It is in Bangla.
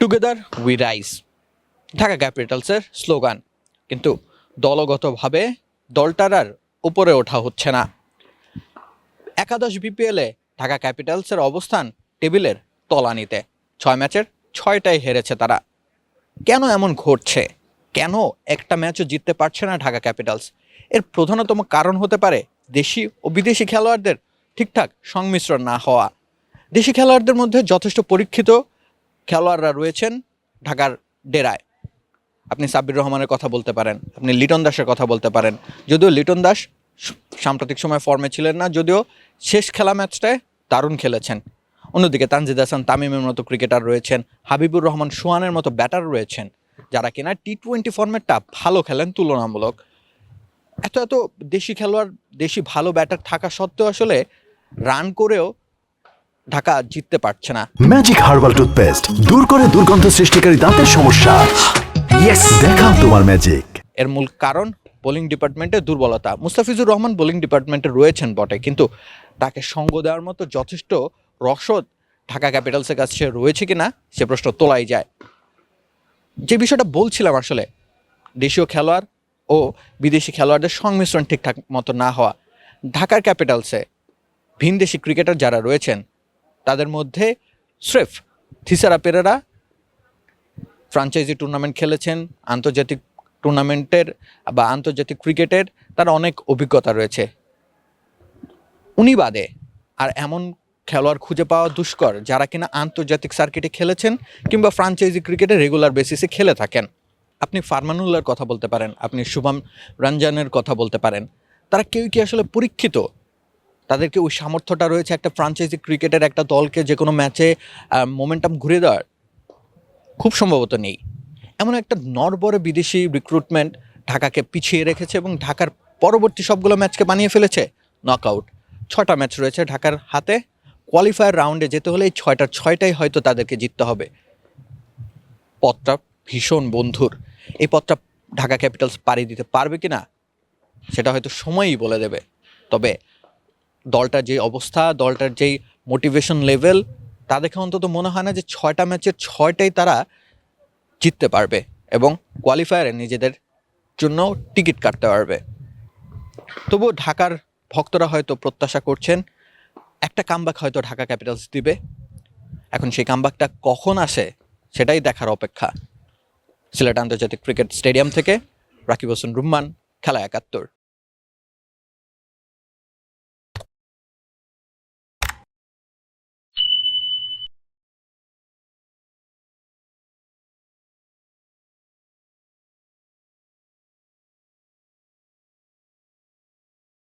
টুগেদার উই রাইজ ঢাকা ক্যাপিটালসের স্লোগান কিন্তু দলগতভাবে দলটার আর উপরে ওঠা হচ্ছে না। একাদশ বিপিএলে ঢাকা ক্যাপিটালসের অবস্থান টেবিলের তলানিতে। ছয় ম্যাচের ছয়টাই হেরেছে তারা। কেন এমন ঘটছে? কেন একটা ম্যাচও জিততে পারছে না ঢাকা ক্যাপিটালস এর প্রধানতম কারণ হতে পারে দেশি ও বিদেশি খেলোয়াড়দের ঠিকঠাক সংমিশ্রণ না হওয়া। দেশি খেলোয়াড়দের মধ্যে যথেষ্ট পরীক্ষিত খেলোয়াড়রা রয়েছেন ঢাকার ডেরায়। আপনি সাব্বির রহমানের কথা বলতে পারেন, আপনি লিটন দাসের কথা বলতে পারেন। যদিও লিটন দাস সাম্প্রতিক সময় ফর্মে ছিলেন না, যদিও শেষ খেলা ম্যাচটায় দারুণ খেলেছেন। অন্যদিকে তানজিদ হাসান, তামিমের মতো ক্রিকেটার রয়েছেন, হাবিবুর রহমান সোহানের মতো ব্যাটার রয়েছেন, যারা কিনা টি টোয়েন্টি ফর্মেটটা ভালো খেলেন তুলনামূলক। এত এত দেশি খেলোয়াড়, দেশি ভালো ব্যাটার থাকা সত্ত্বেও আসলে রান করেও ঢাকা জিততে পারছে না। ম্যাজিক হার্বাল টুথপেস্ট দূর করে দুর্গন্ধ সৃষ্টিকারী দাঁতের সমস্যা। ইয়েস দেখাও তোমার ম্যাজিক এর মূল কারণ বোলিং ডিপার্টমেন্টের দুর্বলতা। মুস্তাফিজুর রহমান বোলিং ডিপার্টমেন্টে রয়েছেন বটে কিন্তু তাকে সঙ্গ দেওয়ার মতো যথেষ্ট রসদ ঢাকা ক্যাপিটালসের কাছে রয়েছে কি না সে প্রশ্ন তোলাই যায়। যে বিষয়টা বলছিলাম আসলে দেশীয় খেলোয়াড় ও বিদেশি খেলোয়াড়দের সংমিশ্রণ ঠিকঠাক মতো না হওয়া ঢাকার ক্যাপিটালসে ভিনদেশি ক্রিকেটার যারা রয়েছেন তাদের মধ্যে স্রেফ থিসারা পেরেরা ফ্রাঞ্চাইজি টুর্নামেন্ট খেলেছেন, আন্তর্জাতিক টুর্নামেন্টের বা আন্তর্জাতিক ক্রিকেটের তার অনেক অভিজ্ঞতা রয়েছে। উনি বাদে আর এমন খেলোয়াড় খুঁজে পাওয়া দুষ্কর যারা কিনা আন্তর্জাতিক সার্কিটে খেলেছেন কিংবা ফ্রাঞ্চাইজি ক্রিকেটে রেগুলার বেসিসে খেলে থাকেন। আপনি ফারমানুল্লাহর কথা বলতে পারেন, আপনি শুভম রঞ্জনের কথা বলতে পারেন। তারা কেউ কি আসলে পরীক্ষিত তাদেরকে ওই সামর্থ্যটা রয়েছে একটা ফ্রাঞ্চাইজি ক্রিকেটের একটা দলকে যে কোনো ম্যাচে মোমেন্টাম ঘুরে দেওয়ার। খুব সম্ভবত নেই। এমন একটা নরবরে বিদেশি রিক্রুটমেন্ট ঢাকাকে পিছিয়ে রেখেছে এবং ঢাকার পরবর্তী সবগুলো ম্যাচকে বানিয়ে ফেলেছে। নক আউট ছটা ম্যাচ রয়েছে ঢাকার হাতে। কোয়ালিফায়ার রাউন্ডে যেতে হলে এই ছয়টার ছয়টাই হয়তো তাদেরকে জিততে হবে। পথটা ভীষণ বন্ধুর। এই পথটা ঢাকা ক্যাপিটালস পাড়ি দিতে পারবে কি না সেটা হয়তো সময়ই বলে দেবে। তবে দলটার যে অবস্থা, দলটার যেই মোটিভেশন লেভেল তা দেখে অন্তত মনে হয় না যে ছয়টা ম্যাচের ছয়টাই তারা জিততে পারবে এবং কোয়ালিফায়ারে নিজেদের জন্য টিকিট কাটতে পারবে। তবু ঢাকার ভক্তরা হয়তো প্রত্যাশা করছেন, একটা কামব্যাক হয়তো ঢাকা ক্যাপিটালস দিবে। এখন সেই কামব্যাকটা কখন আসে সেটাই দেখার অপেক্ষা। সিলেট আন্তর্জাতিক ক্রিকেট স্টেডিয়াম থেকে রাকিব হোসেন রুম্মান, খেলা একাত্তর।